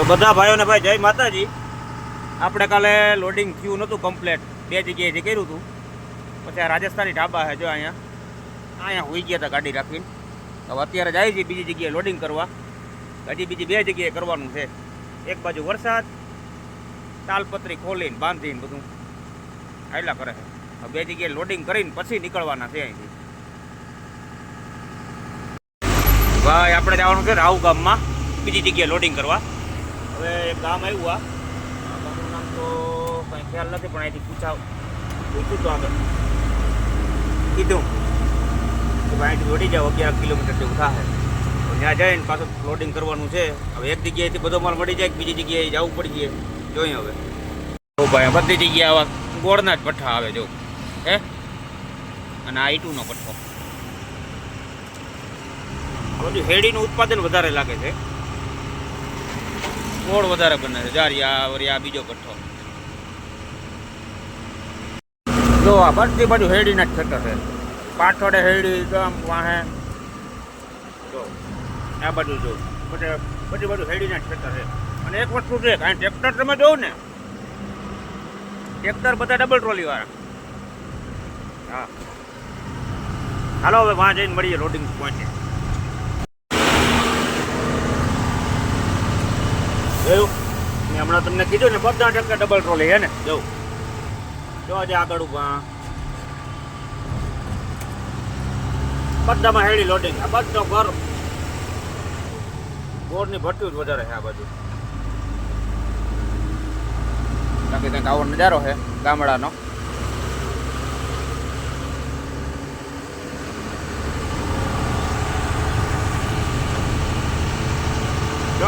તો બધા ભાઈઓને ભાઈ જય માતાજી. આપણે કાલે લોડિંગ થયું નહોતું કમ્પ્લેટ બે જગ્યાએ જે કર્યું હતું પછી આ રાજસ્થાની ઢાબા છે, જો અહીંયા. અહીંયા હોઈ ગયા હતા ગાડી રાખીને. હવે અત્યારે જાય છે બીજી જગ્યાએ લોડિંગ કરવા. હજી બીજી બે જગ્યાએ કરવાનું છે. એક બાજુ વરસાદ, તાલપત્રી ખોલીને બાંધીને બધું આટલા કરે છે. બે જગ્યાએ લોડિંગ કરીને પછી નીકળવાના છે અહીંથી. ભાઈ, આપણે જવાનું છે રાહુ ગામમાં. બીજી જગ્યાએ લોડિંગ કરવા. હવે એક ગામ આવ્યું આ. ગામનું નામ તો કંઈ ખ્યાલ નથી, પણ અહીંથી પૂછાવ. પૂછ્યું તો આગળ. કીધું કે ભાઈ અહીંથી દોડી જાઓ, અગિયાર કિલોમીટર જેવું થાય. તો ત્યાં જઈને પાછું લોડિંગ કરવાનું છે. હવે એક જગ્યાએથી બધો માલ મળી જાય બીજી જગ્યાએ જવું પડી જાય? જોઈએ હવે. તો ભાઈ બધી જગ્યાએ આવા ગોળના જ પઠ્ઠા આવે, જો. હે? અને આ ઈટુનો પઠ્ઠો. બધું હેડીનું ઉત્પાદન વધારે લાગે છે. ગોળ વધારે બને છે. જારી, આ વરી આ બીજો પઠ્ઠો જો આ બધી બાજુ હેડીના જ ખેતર છે. પાછળે હેડી એકદમ વાહે. જો, આ બાજુ જો. બધે, બધી બાજુ હેડીના જ ખેતર છે. અને એક વસ્તુ છે કારણ ટ્રેક્ટર તમે જોવો ને, ટ્રેક્ટર બધા ડબલ ટ્રોલી વાળા. હા. હાલો, હવે વાં જઈને મળીએ લોડિંગ પહોંચે જોયું મેં હમણાં તમને કીધું ને બધા ટકા ડબલ ટ્રોલી હે ને? જવું જો આજે આગળ ઊભા બધામાં હેડી લોડિંગ. આ બધો ઘર ગોળની ભટ્ટી જ વધારે છે આ બાજુ. બાકી ત્યાં આવો નજારો છે ગામડાનો.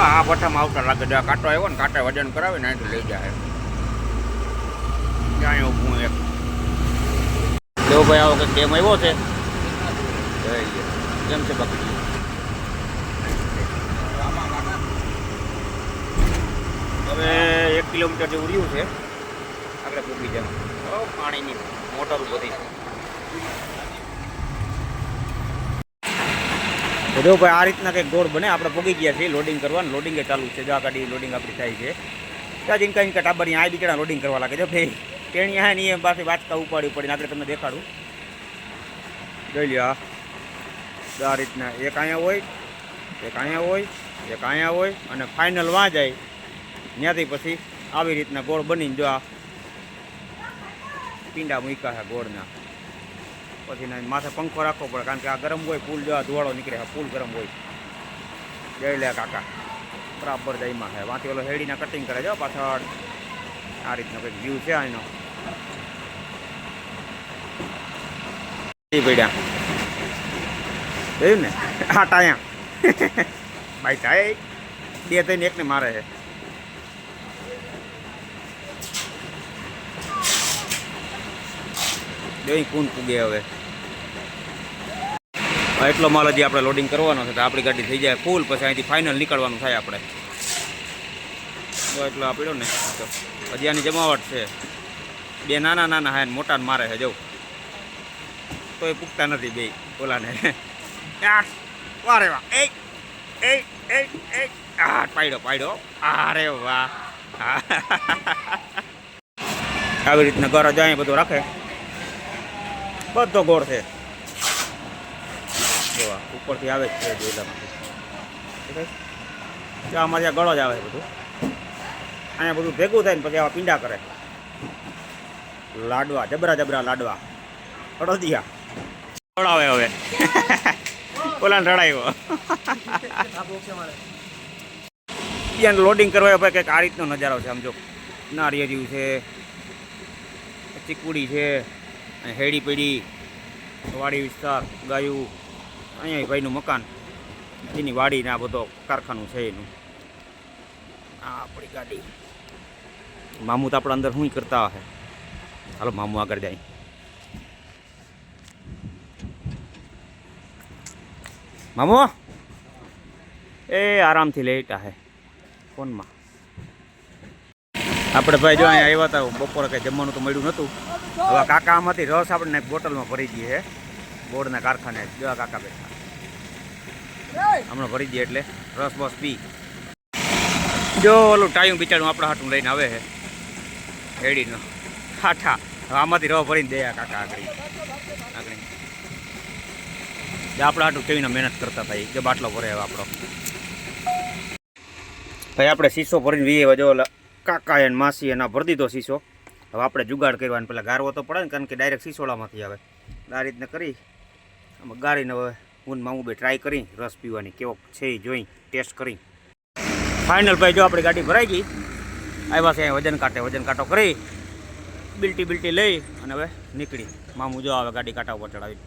જો આ ભઠ્ઠામાં આવતા લાગે જ્યાં કાંટો આવ્યો ને કાંટા વજન કરાવે ને અહીંથી લઈ જાય. ત્યાં ઊભું એક? દેવો ભાઈ આવો કંઈક ડેમ આવ્યો છે. કેમ છે બાકી હવે એક કિલોમીટર જેવું રહ્યું છે. આગળ પૂકી જાય પાણીની મોટર બધી. તો જો ભાઈ આ રીતના કંઈક ગોળ બને, આપણે પૂગી ગયા છીએ લોડિંગ કરવાનું. લોડિંગ ચાલુ છે. જો આ ગાડી લોડિંગ આપણી થાય છે. ત્યાં જીનકા ઇનકા ટાબરની આ બીજા લોડિંગ કરવા લાગે. છે ભાઈ, તેણી હા નહીં એમ પાસે વાંચતા ઉપાડી પડીને આપણે તમને દેખાડું. જોઈ લ્યો. આ. રીતના એક અહીંયા હોય, એક અહીંયા હોય, એક અહીંયા હોય અને ફાઇનલ વાં જાય. ત્યાંથી પછી આવી રીતના ગોળ બનીને જો આ પીંડા મૂક્યા છે ગોળના. પછી માથે પંખો રાખવો પડે, કારણ કે આ ગરમ હોય પુલ જો ધુવાળો નીકળે ફૂલ પુલ ગરમ હોય. જઈ લે કાકા. બરાબર જઈમાં છે. વાંથી ઓલો હેડીના કટિંગ કરે જો પાછળ. આ રીતનો કંઈક વ્યૂ છે આનો. પડ્યા. જોયું ને? આ ટાયા ભાઈ થાય. બે થઈને એકને મારે છે. જોઈ કોણ પૂગે હવે. એટલો માલ હજી આપણે લોડિંગ કરવાનો છે આપણી ગાડી થઈ જાય ફૂલ પછી અહીંથી ફાઇનલ નીકળવાનું થાય આપણે. તો એટલો આપડ્યો ને. હજી આની જમાવટ છે. બે નાના નાના હા મોટા મારે છે જવું તો એ પૂગતા નથી બે ઓલાને. વારે વાહ એ આ, પાડ્યો વાહ. આવી રીતના ઘર જાય બધું રાખે. બધો ગોળ છે. જોવા. ઉપરથી આવે જ છે જોઈલામાંથી જો આમાં ત્યાં ગળો જ આવે બધું. અહીંયા બધું ભેગું થાય ને પછી આવા પીંડા કરે. લાડવા જબરા જબરા લાડવા. અડદિયા. રડાવે હવે. ઓલાને રડાયો. ત્યાં લોડિંગ કરવા ભાઈ કંઈક આ રીતનો નજારો છે આમ જો. નારિયેળિયું છે ચીકુડી છે હેડી પેડી વાડી વિસ્તાર ગાયું. અહીંયા ભાઈનું મકાન. એની વાડી ને આ બધો કારખાનું છે એનું. આ આપણી ગાડી. મામુ તો આપણા અંદર શું કરતા હશે હાલો, મામુ આગળ જાય. મામો? એ આરામથી લેટા હે. ફોનમાં. આપણે ભાઈ જો અહીંયા આવ્યા હતા, બપોરે કંઈ જમવાનું તો મળ્યું નહોતું. હવે કાકા આમાંથી રસ આપણે એક બોટલમાં ભરી ગઈ છે બોર્ડના કારખાને આ કાકા બેઠા. હમણાં ભરી દઈએ એટલે રસ બસ પી. જો ઓલું ટાઈમ બિચારું આપણા હાટું લઈને આવે છે. હેડીનો હવે આમાંથી રવા ભરીને દે આ કાકા આગળ. આગળ. આપણા હાટું કેવીને મહેનત કરતા ભાઈ. જો બાટલો ભરે આપણો. ભાઈ, આપણે શીશો ભરીને વીએ જો ઓલા કાકા એને માસી એના ભરી દીધો શીશો. હવે આપણે જુગાડ કરવાનો પેલા ગારવો તો પડે ને, કારણ કે ડાયરેક્ટ શીશોળામાંથી આવે. આ રીતને કરી. આમાં ગાળીને હવે હું મામું બે ટ્રાય કરી, રસ પીવાની કેવો છે એ જોઈ ટેસ્ટ કરી. ફાઇનલ ભાઈ, જો આપણી ગાડી ભરાઈ ગઈ, આવ્યા છે વજન કાંટે વજન કાંટો કરી, બિલટી બિલટી લઈ અને હવે નીકળી. મામું જો આવે ગાડી કાંટા ઉપર ચડાવી.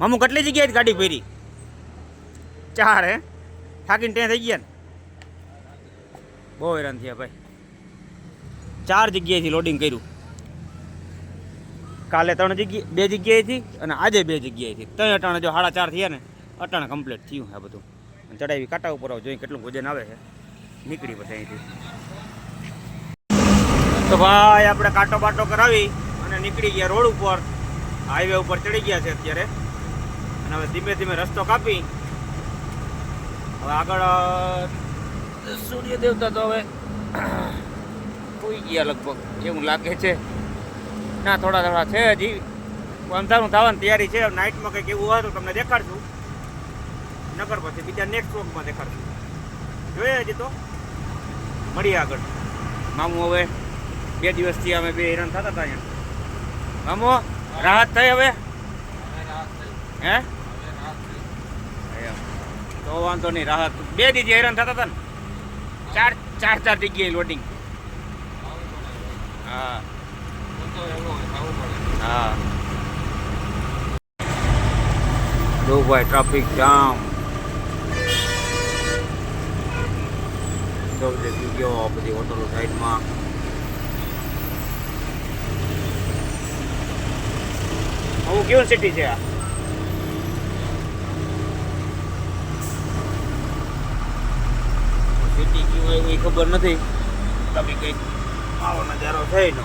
મામું કેટલી જગ્યાએ ગાડી ફેરી ચાર, હે? થાકીને ત્યાં થઈ ગયા ને? બહુ હેરાન થયા ભાઈ. ચાર જગ્યાએથી લોડિંગ કર્યું. કાલે ત્રણ જગ્યાએ, બે જગ્યાએથી અને આજે બે જગ્યાએથી. ત્રણ અટાણે જો સાડા ચાર થયા ને, અટાણે કમ્પ્લીટ થયું આ બધું. ચડાવી કાંટા ઉપર આવો જોઈએ કેટલું વજન આવે છે. નીકળી પછી અહીંથી. તો ભાઈ, આપણે કાંટો બાટો કરાવી અને નીકળી ગયા રોડ ઉપર. હાઈવે ઉપર ચડી ગયા છે અત્યારે. અને હવે ધીમે ધીમે રસ્તો કાપી. હવે આગળ સૂર્ય દેવતા તો હવે કોઈ ગયા લગભગ, એવું લાગે છે. ના, થોડા થોડા છે હજી. અંધારું થવાની તૈયારી છે. નાઇટમાં કંઈક એવું હોય તો તમને દેખાડશું. નગર પછી બીજા નેક્સ્ટ વોકમાં દેખાડશું. જોઈએ હજી તો. મળીએ આગળ. મામું હવે બે દિવસથી અમે બે હેરાન થતા હતા અહીંયા. મામુ, રાહત થઈ હવે? હે. તો વાંધો નહીં, રાહત. બે દીધી હેરાન થતા હતા ને? ચાર ચાર ચાર જગ્યાએ લોડિંગ હા. હા. જો ભાઈ ટ્રાફિક જામ જો દેખી ગયો બધી હોટલો સાઈડમાં આવું કેવું સિટી છે આ? સિટી કેવું એ ખબર નથી. તમે કંઈક આવો નજારો છે એનો.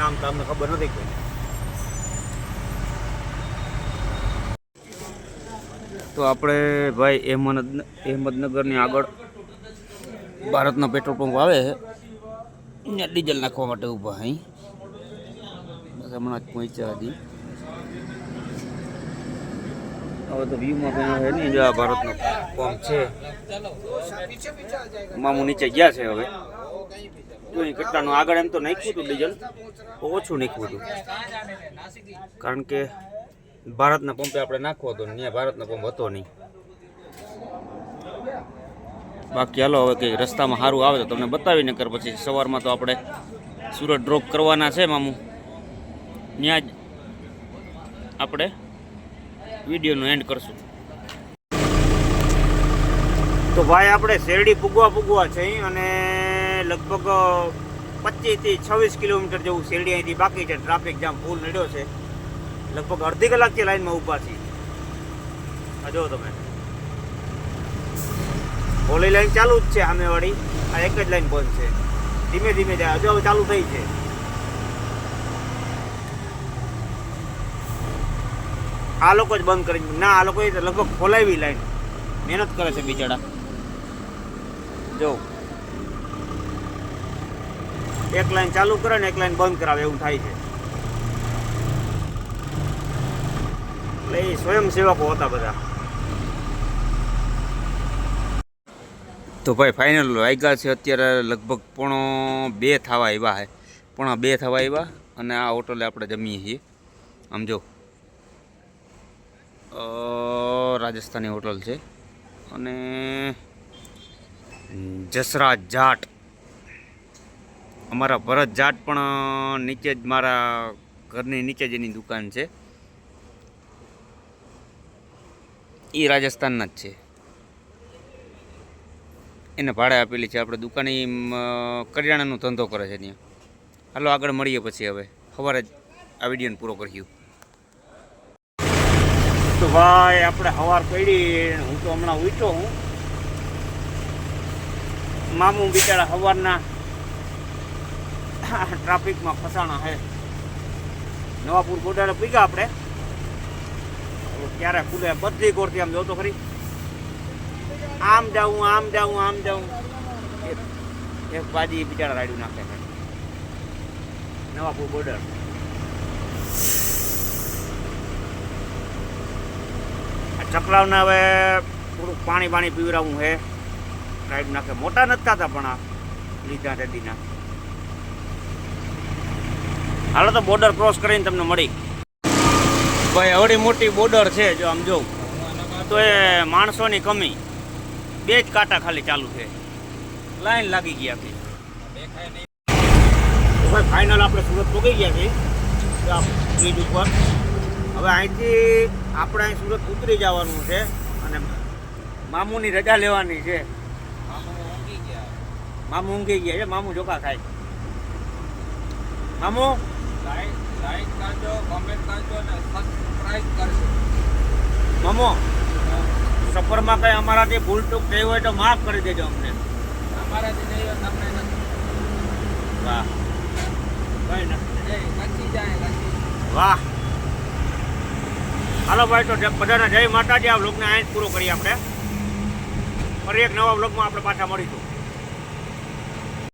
નામ તો અમને ખબર નથી કોઈ. તો આપણે ભાઈ અહેમદ અહેમદનગરની આગળ ભારતનો પેટ્રોલ પંપ આવે છે. ડીઝલ નાખવા માટે ઊભા અહીં. બસ હમણાં જ પહોંચ્યા હતી હવે તો વ્યૂમાં કંઈ છે નહીં. જો આ ભારતનો પંપ છે. મામું નીચે ગયા છે હવે. કેટલાનું આગળ એમ તો નાખ્યું હતું ડીઝલ ઓછું નાખ્યું હતું. કારણ કે ભારતના પંપે આપણે નાખવો હતો ત્યાં ભારતનો પંપ હતો નહીં. બાકી હાલો, હવે કંઈક રસ્તામાં સારું આવે તો તમને બતાવી કર, પછી સવારમાં તો આપણે સુરત ડ્રોપ કરવાના છે મામું. ત્યાં જ આપણે વિડીયોનું એન્ડ કરશું. તો ભાઈ, આપણે શેરડી પૂગવા પૂગવા છે અને લગભગ પચીસથી છવ્વીસ કિલોમીટર જેવું શેરડી અહીંથી બાકી છે. ટ્રાફિક જામ ફૂલ નડ્યો છે. લગભગ અડધી કલાકથી લાઈનમાં ઊભા છીએ. આ જો તમે. ઓલી લાઈન ચાલુ જ છે સામેવાળી. આ એક જ લાઈન બંધ છે. ધીમે ધીમે જાય. હજુ હવે ચાલુ થઈ છે. આ લોકો જ બંધ કરી ના, આ લોકોએ લગભગ ખોલાવી લાઈન મહેનત કરે છે બિચારા. જો એક લાઈન ચાલુ કરે ને એક લાઈન બંધ કરાવે એવું થાય છે. એટલે એ સ્વયંસેવકો હતા બધા. તો ભાઈ ફાઇનલ વાગ્યા છે. અત્યારે લગભગ પોણો બે થવા આવ્યા છે. પોણા બે થવા આવ્યા અને આ હોટલે આપણે જમીએ છીએ. આમ જો. રાજસ્થાની હોટલ છે. અને જસરા જાટ. અમારા ભરત જાટ પણ નીચે જ મારા ઘરની નીચે જ એની દુકાન છે. એ રાજસ્થાનના જ છે. એને ભાડે આપેલી છે આપણે દુકાન. કરિયાણાનો ધંધો કરે છે ત્યાં. હાલો, આગળ મળીએ પછી હવે. સવારે જ આ વિડીયોને પૂરો કર્યું તો ભાઈ, આપણે સવાર પડી. હું તો હમણાં ઉઠ્યો હું. મામું બિચારા સવારના ટ્રાફિકમાં ફસાણા છે નવાપુર ગોડાને પીગા આપણે. ક્યારે ખુલે? બધી કોરથી આમ જોતો ખરી. આમ જાઉં આમ જાઉં આમ જાઉં. એક બાજી બિચારા રાડ્યું નાખે છે. નવાપુર બોર્ડર ચકલાવને હવે થોડુંક પાણી પાણી પીવડાવવું છે રાઈડ નાખે. મોટા નથી થતા પણ આ લીધા તેદીના હાલો તો બોર્ડર ક્રોસ કરીને તમને મળી. ભાઈ અવડી મોટી બોર્ડર છે જો આમ જોઉં. તો એ માણસોની કમી. બે જ કાંટા ખાલી ચાલુ છે. લાઈન લાગી તો ભાઈ ફાઇનલ આપણે સુરત પહોંચી ગયા છીએ. બ્રિજ ઉપર. હવે અહીંથી આપણે અહીં સુરત ઉતરી જવાનું છે અને મામુની રજા લેવાની છે. મામુ ઊંઘી ગયા છે. મામુ ચોખા ખાય. મામુ મામો સફરમાં કઈ અમારાથી ભૂલ ચૂક થઈ હોય તો માફ કરી દેજો અમને. વાહ. કઈ ના વાહ. હાલો ભાઈ તો જય- બધાને જય માતાજી. આ બ્લોગને અહીં પૂરો કરીએ આપણે. ફરી એક નવા બ્લોગમાં આપણે પાછા મળીશું.